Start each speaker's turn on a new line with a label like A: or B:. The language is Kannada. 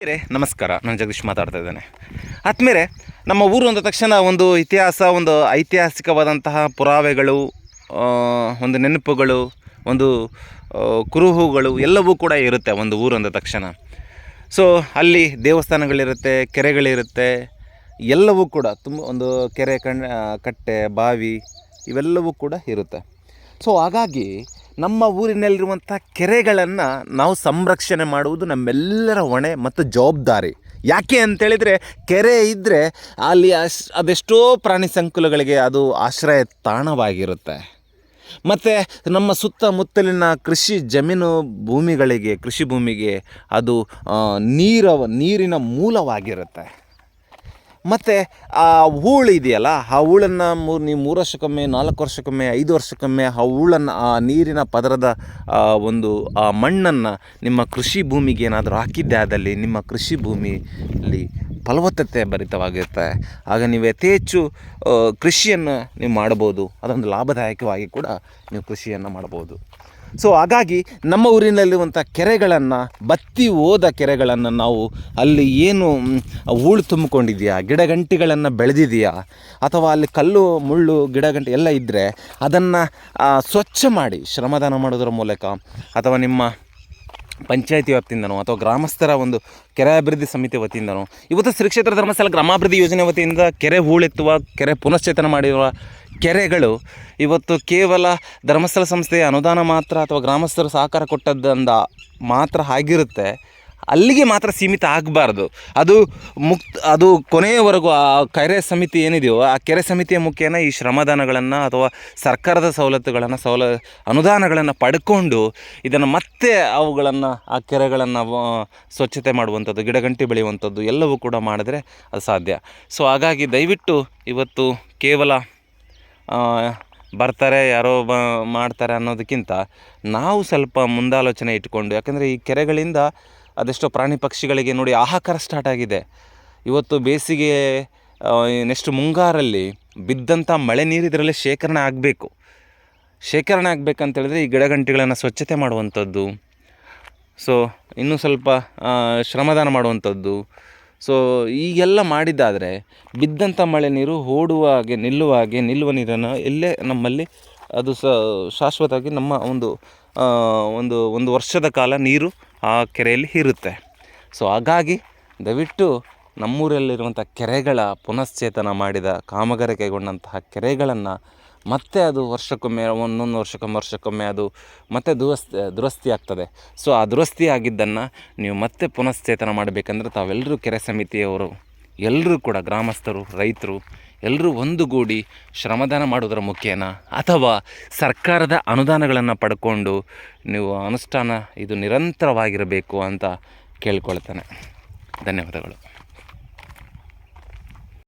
A: ಆತ್ಮೀಯರೇ ನಮಸ್ಕಾರ. ನಾನು ಜಗದೀಶ್ ಮಾತಾಡ್ತಾ ಇದ್ದೇನೆ. ಆತ್ಮೇರೆ, ನಮ್ಮ ಊರು ಅಂದ ತಕ್ಷಣ ಒಂದು ಇತಿಹಾಸ, ಒಂದು ಐತಿಹಾಸಿಕವಾದಂತಹ ಪುರಾವೆಗಳು ಒಂದು ನೆನಪುಗಳು, ಒಂದು ಕುರುಹುಗಳು ಎಲ್ಲವೂ ಕೂಡ ಇರುತ್ತೆ ಒಂದು ಊರು ಅಂದ ತಕ್ಷಣ. ಸೊ ಅಲ್ಲಿ ದೇವಸ್ಥಾನಗಳಿರುತ್ತೆ, ಕೆರೆಗಳಿರುತ್ತೆ, ಎಲ್ಲವೂ ಕೂಡ ತುಂಬ ಒಂದು ಕೆರೆ, ಕಣ್ ಕಟ್ಟೆ, ಬಾವಿ ಇವೆಲ್ಲವೂ ಕೂಡ ಇರುತ್ತೆ. ಸೊ ಹಾಗಾಗಿ ನಮ್ಮ ಊರಿನಲ್ಲಿರುವಂಥ ಕೆರೆಗಳನ್ನು ನಾವು ಸಂರಕ್ಷಣೆ ಮಾಡುವುದು ನಮ್ಮೆಲ್ಲರ ಹೊಣೆ ಮತ್ತು ಜವಾಬ್ದಾರಿ. ಯಾಕೆ ಅಂತೇಳಿದರೆ, ಕೆರೆ ಇದ್ದರೆ ಅಲ್ಲಿ ಅಶ್ ಅದೆಷ್ಟೋ ಪ್ರಾಣಿ ಸಂಕುಲಗಳಿಗೆ ಅದು ಆಶ್ರಯ ತಾಣವಾಗಿರುತ್ತೆ. ಮತ್ತು ನಮ್ಮ ಸುತ್ತಮುತ್ತಲಿನ ಕೃಷಿ ಜಮೀನು ಭೂಮಿಗಳಿಗೆ, ಕೃಷಿ ಭೂಮಿಗೆ ಅದು ನೀರ ನೀರಿನ ಮೂಲವಾಗಿರುತ್ತೆ. ಮತ್ತು ಆ ಹೂಳು ಇದೆಯಲ್ಲ, ಆ ಹೂಳನ್ನು ಮೂರು ನೀವು ಮೂರು ವರ್ಷಕ್ಕೊಮ್ಮೆ, ನಾಲ್ಕು ವರ್ಷಕ್ಕೊಮ್ಮೆ, ಐದು ವರ್ಷಕ್ಕೊಮ್ಮೆ ಆ ಹೂಳನ್ನು, ಆ ನೀರಿನ ಪದರದ ಒಂದು, ಆ ಮಣ್ಣನ್ನು ನಿಮ್ಮ ಕೃಷಿ ಭೂಮಿಗೆ ಏನಾದರೂ ಹಾಕಿದ್ದೆ ಆದಲ್ಲಿ ನಿಮ್ಮ ಕೃಷಿ ಭೂಮಿಯಲ್ಲಿ ಫಲವತ್ತತೆ ಭರಿತವಾಗಿರುತ್ತೆ. ಆಗ ನೀವು ಯಥೇಚ್ಛು ಹೆಚ್ಚು ಕೃಷಿಯನ್ನು ನೀವು ಮಾಡ್ಬೋದು ಅದೊಂದು ಲಾಭದಾಯಕವಾಗಿ ಕೂಡ ನೀವು ಕೃಷಿಯನ್ನು ಮಾಡ್ಬೋದು ಸೊ ಹಾಗಾಗಿ ನಮ್ಮ ಊರಿನಲ್ಲಿರುವಂಥ ಕೆರೆಗಳನ್ನು, ಬತ್ತಿ ಹೋದ ಕೆರೆಗಳನ್ನು ನಾವು ಅಲ್ಲಿ ಏನು ಹೂಳು ತುಂಬಿಕೊಂಡಿದೆಯಾ, ಗಿಡಗಂಟಿಗಳನ್ನು ಬೆಳೆದಿದೆಯಾ, ಅಥವಾ ಅಲ್ಲಿ ಕಲ್ಲು, ಮುಳ್ಳು, ಗಿಡಗಂಟಿ ಎಲ್ಲ ಇದ್ದರೆ ಅದನ್ನು ಸ್ವಚ್ಛ ಮಾಡಿ, ಶ್ರಮದಾನ ಮಾಡೋದ್ರ ಮೂಲಕ, ಅಥವಾ ನಿಮ್ಮ ಪಂಚಾಯತಿ ವ್ಯಾಪ್ತಿಯಿಂದನೋ ಅಥವಾ ಗ್ರಾಮಸ್ಥರ ಒಂದು ಕೆರೆ ಅಭಿವೃದ್ಧಿ ಸಮಿತಿ ವತಿಯಿಂದನೋ, ಇವತ್ತು ಶ್ರೀ ಕ್ಷೇತ್ರ ಧರ್ಮಸ್ಥಳ ಗ್ರಾಮಾಭಿವೃದ್ಧಿ ಯೋಜನೆ ವತಿಯಿಂದ ಕೆರೆ ಹೂಳೆತ್ತುವ, ಕೆರೆ ಪುನಶ್ಚೇತನ ಮಾಡಿರುವ ಕೆರೆಗಳು ಇವತ್ತು ಕೇವಲ ಧರ್ಮಸ್ಥಳ ಸಂಸ್ಥೆಯ ಅನುದಾನ ಮಾತ್ರ ಅಥವಾ ಗ್ರಾಮಸ್ಥರು ಸಹಕಾರ ಕೊಟ್ಟದ್ದಂದ ಮಾತ್ರ ಆಗಿರುತ್ತೆ. ಅಲ್ಲಿಗೆ ಮಾತ್ರ ಸೀಮಿತ ಆಗಬಾರ್ದು. ಅದು ಮುಕ್ತ, ಅದು ಕೊನೆಯವರೆಗೂ ಆ ಕೆರೆ ಸಮಿತಿ ಏನಿದೆಯೋ, ಆ ಕೆರೆ ಸಮಿತಿಯ ಮುಖೇನ ಈ ಶ್ರಮದಾನಗಳನ್ನು ಅಥವಾ ಸರ್ಕಾರದ ಸವಲತ್ತುಗಳನ್ನು, ಸವಲ, ಅನುದಾನಗಳನ್ನು ಪಡ್ಕೊಂಡು ಇದನ್ನು ಮತ್ತೆ ಅವುಗಳನ್ನು, ಆ ಕೆರೆಗಳನ್ನು ಸ್ವಚ್ಛತೆ ಮಾಡುವಂಥದ್ದು, ಗಿಡಗಂಟಿ ಬೆಳೆಯುವಂಥದ್ದು ಎಲ್ಲವೂ ಕೂಡ ಮಾಡಿದ್ರೆ ಅದು ಸಾಧ್ಯ. ಸೊ, ಹಾಗಾಗಿ ದಯವಿಟ್ಟು ಇವತ್ತು ಕೇವಲ ಬರ್ತಾರೆ, ಯಾರೋ ಬ, ಮಾಡ್ತಾರೆ ಅನ್ನೋದಕ್ಕಿಂತ ನಾವು ಸ್ವಲ್ಪ ಮುಂದಾಲೋಚನೆ ಇಟ್ಕೊಂಡು, ಯಾಕಂದರೆ ಈ ಕೆರೆಗಳಿಂದ ಅದೆಷ್ಟೋ ಪ್ರಾಣಿ ಪಕ್ಷಿಗಳಿಗೆ ನೋಡಿ ಆಹಾಕಾರ ಸ್ಟಾರ್ಟ್ ಆಗಿದೆ. ಇವತ್ತು ಬೇಸಿಗೆ ನೆಕ್ಸ್ಟ್ ಮುಂಗಾರಲ್ಲಿ ಬಿದ್ದಂಥ ಮಳೆ ನೀರು ಇದರಲ್ಲಿ ಶೇಖರಣೆ ಆಗಬೇಕು. ಶೇಖರಣೆ ಆಗಬೇಕಂತೇಳಿದ್ರೆ ಈ ಗಿಡಗಂಟಿಗಳನ್ನು ಸ್ವಚ್ಛತೆ ಮಾಡುವಂಥದ್ದು. ಸೊ ಇನ್ನೂ ಸ್ವಲ್ಪ ಶ್ರಮದಾನ ಮಾಡುವಂಥದ್ದು. ಸೊ ಈಗೆಲ್ಲ ಮಾಡಿದ್ದಾದರೆ ಬಿದ್ದಂಥ ಮಳೆ ನೀರು ಓಡುವ ಹಾಗೆ, ನಿಲ್ಲುವ ಹಾಗೆ, ನಿಲ್ಲುವ ನೀರನ್ನು ಎಲ್ಲೇ ನಮ್ಮಲ್ಲಿ ಅದು ಸ, ಶಾಶ್ವತವಾಗಿ ನಮ್ಮ ಒಂದು ಒಂದು ಒಂದು ವರ್ಷದ ಕಾಲ ನೀರು ಆ ಕೆರೆಯಲ್ಲಿ ಇರುತ್ತೆ. ಸೊ ಹಾಗಾಗಿ ದಯವಿಟ್ಟು ನಮ್ಮೂರಲ್ಲಿರುವಂಥ ಕೆರೆಗಳ ಪುನಶ್ಚೇತನ ಮಾಡಿದ ಕಾಮಗಾರಿ ಕೈಗೊಂಡಂತಹ ಕೆರೆಗಳನ್ನು ಮತ್ತೆ ಅದು ವರ್ಷಕ್ಕೊಮ್ಮೆ, ಒಂದೊಂದು ವರ್ಷಕ್ಕೊಮ್ಮೆ ವರ್ಷಕ್ಕೊಮ್ಮೆ ಅದು ಮತ್ತೆ ದುರಸ್ತಿ ದುರಸ್ತಿ ಆಗ್ತದೆ. ಸೊ ಆ ದುರಸ್ತಿ ಆಗಿದ್ದನ್ನು ನೀವು ಮತ್ತೆ ಪುನಶ್ಚೇತನ ಮಾಡಬೇಕಂದ್ರೆ ತಾವೆಲ್ಲರೂ ಕೆರೆ ಸಮಿತಿಯವರು, ಎಲ್ಲರೂ ಕೂಡ ಗ್ರಾಮಸ್ಥರು, ರೈತರು ಎಲ್ಲರೂ ಒಂದುಗೂಡಿ ಶ್ರಮದಾನ ಮಾಡೋದರ ಮುಖೇನ? ಅಥವಾ ಸರ್ಕಾರದ ಅನುದಾನಗಳನ್ನು ಪಡ್ಕೊಂಡು ನೀವು ಅನುಷ್ಠಾನ ಇದು ನಿರಂತರವಾಗಿರಬೇಕು ಅಂತ ಕೇಳ್ಕೊಳ್ತಾನೆ. ಧನ್ಯವಾದಗಳು.